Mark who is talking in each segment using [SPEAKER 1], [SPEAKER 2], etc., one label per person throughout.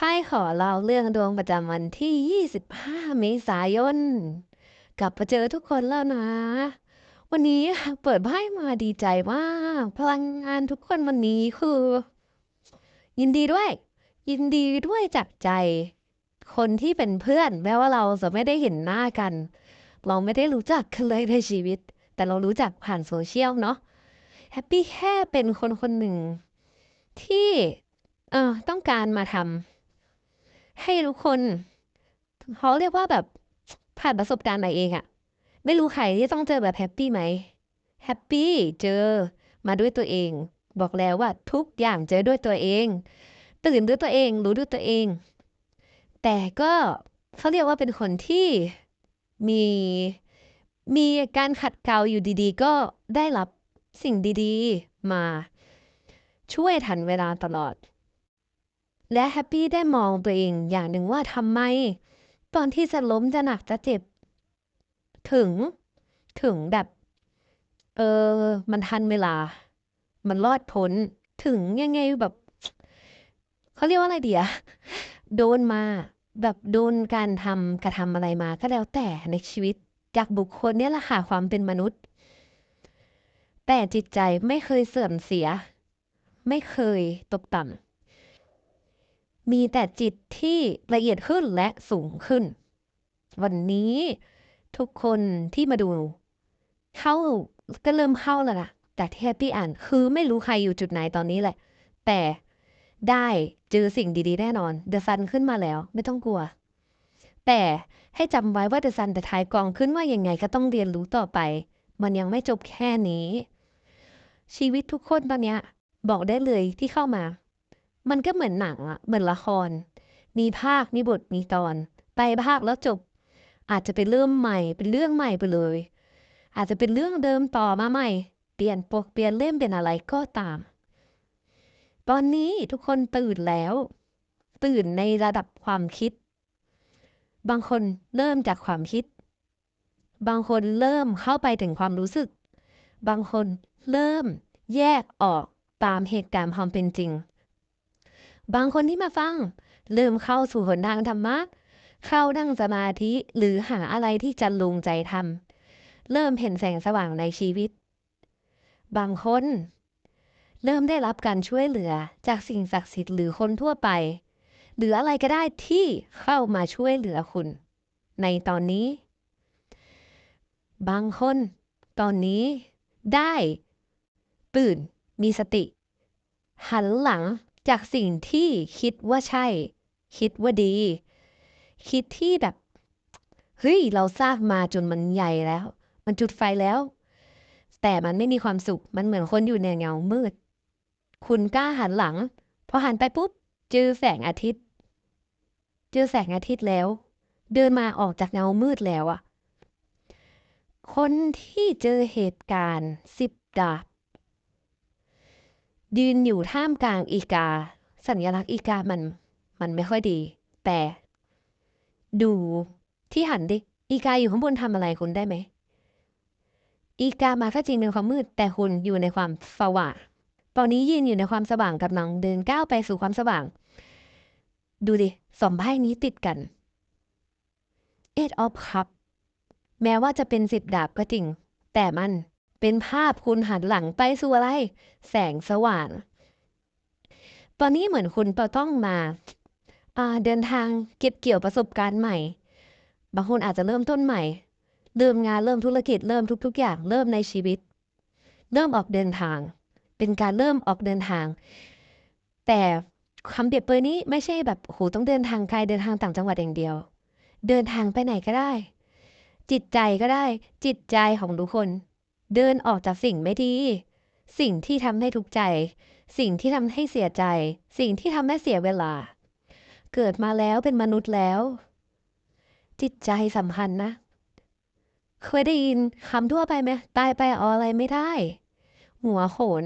[SPEAKER 1] ไพ่ขอเล่าเรื่องดวงประจำวันที่ 25 เมษายน กลับมาเจอทุกคนแล้วนะ วันนี้เปิดไพ่มาดีใจมากพลังงานทุกคนวันนี้คือ ยินดีด้วย ยินดีด้วยจากใจ คนที่เป็นเพื่อน แม้ว่าเราจะไม่ได้เห็นหน้ากัน เราไม่ได้รู้จักกันเลยในชีวิต แต่เรารู้จักผ่านโซเชียลเนาะแฮปปี้แค่เป็นคนคนหนึ่งที่เออต้องการมาทำ ให้ทุกคนเขาเรียกว่าแบบผ่านประสบการณ์ไหนเองอะไม่รู้ใครที่ต้องเจอแบบแฮปปี้ไหมแฮปปี้เจอมาด้วยตัวเอง บอกแล้วว่าทุกอย่างเจอด้วยตัวเอง ตื่นด้วยตัวเอง รู้ด้วยตัวเอง แต่ก็เขาเรียกว่าเป็นคนที่มีมีการขัดเกลาอยู่ดีๆ ก็ได้รับสิ่งดีๆ มาช่วยทันเวลาตลอด และแฮปปี้ได้มองตัวเองอย่างหนึ่งว่าทำไม ตอนที่จะล้มจะหนักจะเจ็บ ถึง ถึงแบบ เออ มันทันเวลา มันรอดพ้น ถึงยังไงแบบ เขาเรียกว่าอะไรเดียโดนมา แบบโดนการทำกระทำอะไรมาก็แล้วแต่ในชีวิต จากบุคคลเนี่ยแหละค่ะความเป็นมนุษย์ แต่จิตใจไม่เคยเสื่อมเสีย ไม่เคยตกต่ำ มีแต่จิตที่ละเอียดขึ้นและสูงขึ้น วันนี้ทุกคนที่มาดู เข้าก็เริ่มเข้าแล้วนะจากที่แฮปปี้อ่านคือไม่รู้ใครอยู่จุดไหนตอนนี้แหละ แต่ได้เจอสิ่งดีๆ แน่นอนเดอะซันขึ้นมาแล้วไม่ต้องกลัว แต่ให้จำไว้ว่าเดอะซันแต่ท้ายกองขึ้นว่ายังไงก็ต้องเรียนรู้ต่อไป มันยังไม่จบแค่นี้ ชีวิตทุกคนตอนเนี้ยบอกได้เลยที่เข้ามา มันก็เหมือนหนังอะเหมือนละคร มีภาค มีบท มีตอน ไปภาคแล้วจบ อาจจะเป็นเริ่มใหม่ เป็นเรื่องใหม่ไปเลย อาจจะเป็นเรื่องเดิมต่อมาใหม่ เปลี่ยนปก เปลี่ยนเล่ม เป็นอะไรก็ตาม ตอนนี้ทุกคนตื่นแล้ว ตื่นในระดับความคิด บางคนเริ่มจากความคิด บางคนเริ่มเข้าไปถึงความรู้สึก บางคนเริ่มแยกออกตามเหตุการณ์ความเป็นจริง บางคนที่มาฟัง เริ่มเข้าสู่หนทางธรรมะ เข้านั่งสมาธิหรือหาอะไรที่จะลงใจทำเริ่มเห็นแสงสว่างในชีวิต บางคน เริ่มได้รับการช่วยเหลือจากสิ่งศักดิ์สิทธิ์หรือคนทั่วไป หรืออะไรก็ได้ที่เข้ามาช่วยเหลือคุณ ในตอนนี้ บางคน ตอนนี้ได้ ตื่น มีสติ หันหลัง จากสิ่งที่คิดว่าใช่ คิดว่าดี คิดที่แบบเฮ้ยเราสร้างมาจนมันใหญ่แล้ว มันจุดไฟแล้ว แต่มันไม่มีความสุขมันเหมือนคนอยู่ในเงามืด คุณกล้าหันหลังพอหันไปปุ๊บเจอแสงอาทิตย์ เจอแสงอาทิตย์แล้ว เดินมาออกจากเงามืดแล้วอะคนที่เจอเหตุการณ์สิบดาบ ยืนอยู่ท่ามกลางอีกา สัญลักษณ์อีกามันมันไม่ค่อยดี แต่ ดูที่หันดิ อีกาอยู่ข้างบนทำอะไรคุณได้ไหม อีกามาก็จริงในความมืด แต่คุณอยู่ในความสว่างตอนนี้ยืนอยู่ในความสว่างกำลังเดินก้าวไปสู่ความสว่าง ดูดิสองไพ่นี้ติดกัน Eight of Cup แม้ว่าจะเป็นสิบดาบก็จริง แต่มัน เป็นภาพคุณหันหลังไปสู่อะไร แสงสว่าง ตอนนี้เหมือนคุณต้องมาเดินทางเก็บเกี่ยวประสบการณ์ใหม่ บางคนอาจจะเริ่มต้นใหม่ เริ่มงานเริ่มธุรกิจเริ่มทุก ๆ อย่าง เริ่มในชีวิต เริ่มออกเดินทาง เป็นการเริ่มออกเดินทาง แต่คำเปรียบเปรยนี้ไม่ใช่แบบโหต้องเดินทางไกลเดินทางต่างจังหวัดอย่างเดียว เดินทางไปไหนก็ได้ จิตใจก็ได้ จิตใจของทุกคน เดินออกจากสิ่งไม่ดี สิ่งที่ทำให้ทุกข์ใจ สิ่งที่ทำให้เสียใจ สิ่งที่ทำให้เสียเวลา เกิดมาแล้วเป็นมนุษย์แล้ว จิตใจสำคัญนะ เคยได้ยินคำทั่วไปไหมตายไปเอาอะไรไม่ได้ หัวโขน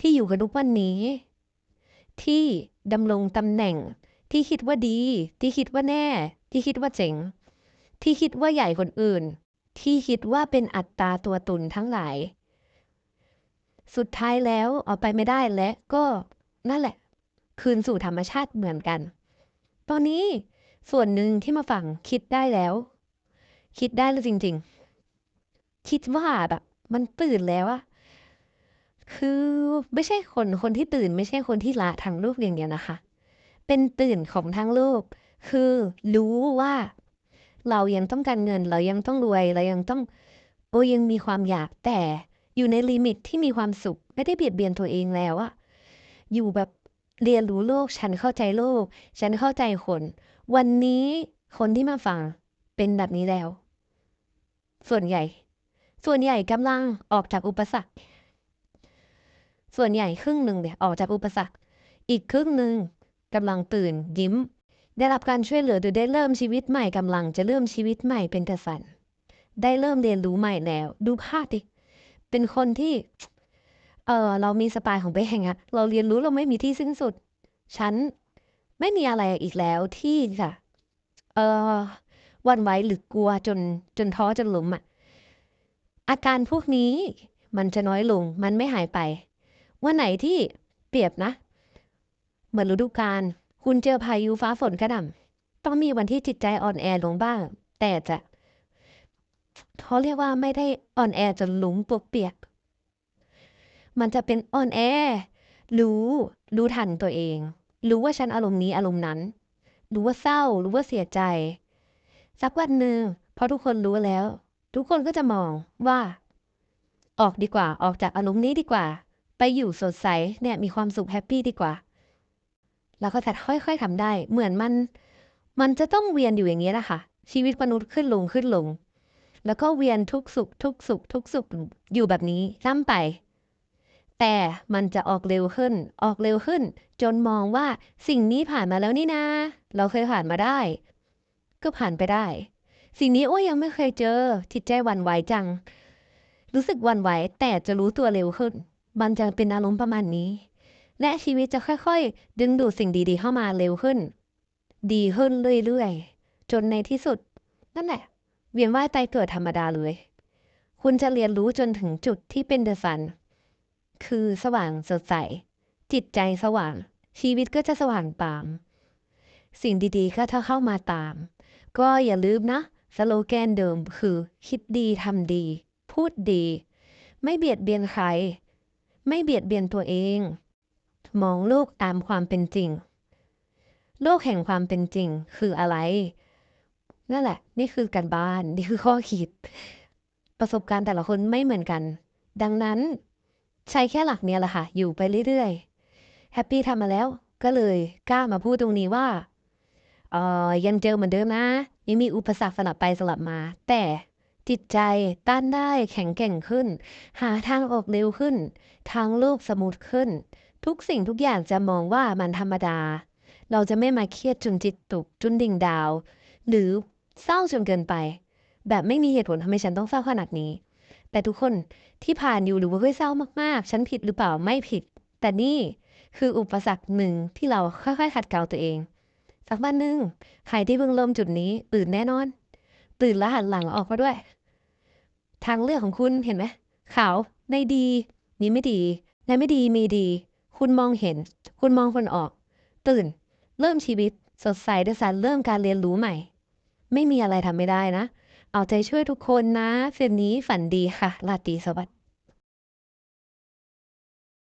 [SPEAKER 1] ที่อยู่กับทุกวันนี้ ที่ดำรงตำแหน่ง ที่คิดว่าดี ที่คิดว่าแน่ ที่คิดว่าเจ๋ง ที่คิดว่าใหญ่คนอื่น ที่คิดว่าเป็นอัตตาตัวตนทั้งหลาย สุดท้ายแล้วเอาไปไม่ได้และก็นั่นแหละ คืนสู่ธรรมชาติเหมือนกัน ตอนนี้ส่วนหนึ่งที่มาฟังคิดได้แล้ว คิดได้แล้วจริง ๆ คิดว่าแบบมันตื่นแล้วอะคือไม่ใช่คนคนที่ตื่น ไม่ใช่คนที่ละทางลูกอย่างเดียวนะคะ เป็นตื่นของทั้งลูกคือรู้ว่า เรายังต้องการเงิน เรายังต้องรวย เรายังต้อง โอ้ยังมีความอยากแต่อยู่ในลิมิตที่มีความสุข ไม่ได้เบียดเบียนตัวเองแล้วอะอยู่แบบเรียนรู้โลก ฉันเข้าใจโลก ฉันเข้าใจคน วันนี้คนที่มาฟังเป็นแบบนี้แล้ว ส่วนใหญ่ ส่วนใหญ่กำลังออกจากอุปสรรค ส่วนใหญ่ครึ่งหนึ่งเนี่ยออกจากอุปสรรค อีกครึ่งหนึ่งกำลังตื่นยิ้ม ได้รับการช่วยเหลือหรือได้เริ่มชีวิตใหม่กำลังจะเริ่มชีวิตใหม่เป็นกระสันได้เริ่มเรียนรู้ใหม่แล้ว ดูภาพดิเป็นคนที่เออเรามีสปายของตัวเองอะเราเรียนรู้เราไม่มีที่สิ้นสุด ฉันไม่มีอะไรอีกแล้วที่จะเออวันไหวหรือกลัวจนจนท้อจนหลุมอะอาการพวกนี้มันจะน้อยลง มันไม่หายไป วันไหนที่เปรียบนะ เหมือนฤดูกาล คุณเจอพายุฟ้าฝนกระหน่ำต้องมีวันที่จิตใจอ่อนแอลงบ้าง แต่จะเขาเรียกว่าไม่ได้อ่อนแอจนหลุมปวกเปียก มันจะเป็นอ่อนแอ รู้ รู้ทันตัวเอง รู้ว่าฉันอารมณ์นี้อารมณ์นั้น รู้ว่าเศร้า รู้ว่าเสียใจ สักวันหนึ่งพอทุกคนรู้แล้ว ทุกคนก็จะมองว่า ออกดีกว่า ออกจากอารมณ์นี้ดีกว่า ไปอยู่สดใสเนี่ยมีความสุขแฮปปี้ดีกว่า แล้วก็จะค่อย ๆทำได้ เหมือนมัน มันจะต้องเวียนอยู่อย่างนี้แหละค่ะ ชีวิตมนุษย์ขึ้นลงขึ้นลง แล้วก็เวียนทุกสุข ทุกสุข ทุกสุขอยู่แบบนี้ซ้ำไป แต่มันจะออกเร็วขึ้น ออกเร็วขึ้น จนมองว่าสิ่งนี้ผ่านมาแล้วนี่นาเราเคยผ่านมาได้ ก็ผ่านไปได้ สิ่งนี้โอ้ยยังไม่เคยเจอจิตใจวันไหวจัง รู้สึกวันไหวแต่จะรู้ตัวเร็วขึ้นมันจะเป็นอารมณ์ประมาณนี้ และชีวิตจะค่อยๆ ดึงดูดสิ่งดีๆ เข้ามาเร็วขึ้น ดีขึ้นเรื่อยๆ จนในที่สุด นั่นแหละ เวียนว่ายตายเกิดธรรมดาเลย คุณจะเรียนรู้จนถึงจุดที่เป็นเดอะซัน คือสว่างสดใส จิตใจสว่าง ชีวิตก็จะสว่างตาม สิ่งดีๆ ก็จะเข้ามาตาม ก็อย่าลืมนะ สโลแกนเดิมคือ คิดดีทำดี พูดดี ไม่เบียดเบียนใคร ไม่เบียดเบียนตัวเอง มองโลกตามความเป็นจริง โลกแห่งความเป็นจริงคืออะไร นั่นแหละ นี่คือการบ้าน นี่คือข้อคิด ประสบการณ์แต่ละคนไม่เหมือนกัน ดังนั้น ใช้แค่หลักเนี้ยแหละค่ะ อยู่ไปเรื่อยๆ แฮปปี้ทำมาแล้ว ก็เลยกล้ามาพูดตรงนี้ว่าเออยังเจอเหมือนเดิมนะ ยังมีอุปสรรคสลับไปสลับมา แต่จิตใจต้านได้แข็งแกร่งขึ้น หาทางออกเร็วขึ้น ทางโลกสมูทขึ้น ทุกสิ่งทุกอย่างจะมองว่ามันธรรมดา เราจะไม่มาเครียดจนจิตตกจนดิ่งดาว หรือเศร้าจนเกินไป แบบไม่มีเหตุผลทำไมฉันต้องเศร้าขนาดนี้ แต่ทุกคนที่ผ่านอยู่หรือว่าเคยเศร้ามากๆ ฉันผิดหรือเปล่าไม่ผิด แต่นี่คืออุปสรรคหนึ่งที่เราค่อยๆขัดเกลาตัวเอง สักวันหนึ่งใครที่เพิ่งเริ่มจุดนี้ตื่นแน่นอน ตื่นแล้วหันหลังออกมาด้วย ทางเลือกของคุณเห็นไหมขาวในดีมีไม่ดีในไม่ดีมีดี คุณมองเห็น คุณมองคนออก ตื่น เริ่มชีวิต สดใสด้วยสารเริ่มการเรียนรู้ใหม่ ไม่มีอะไรทำไม่ได้นะ เอาใจช่วยทุกคนนะเฟรนนี้ฝันดีค่ะราตรีสวัสดิ์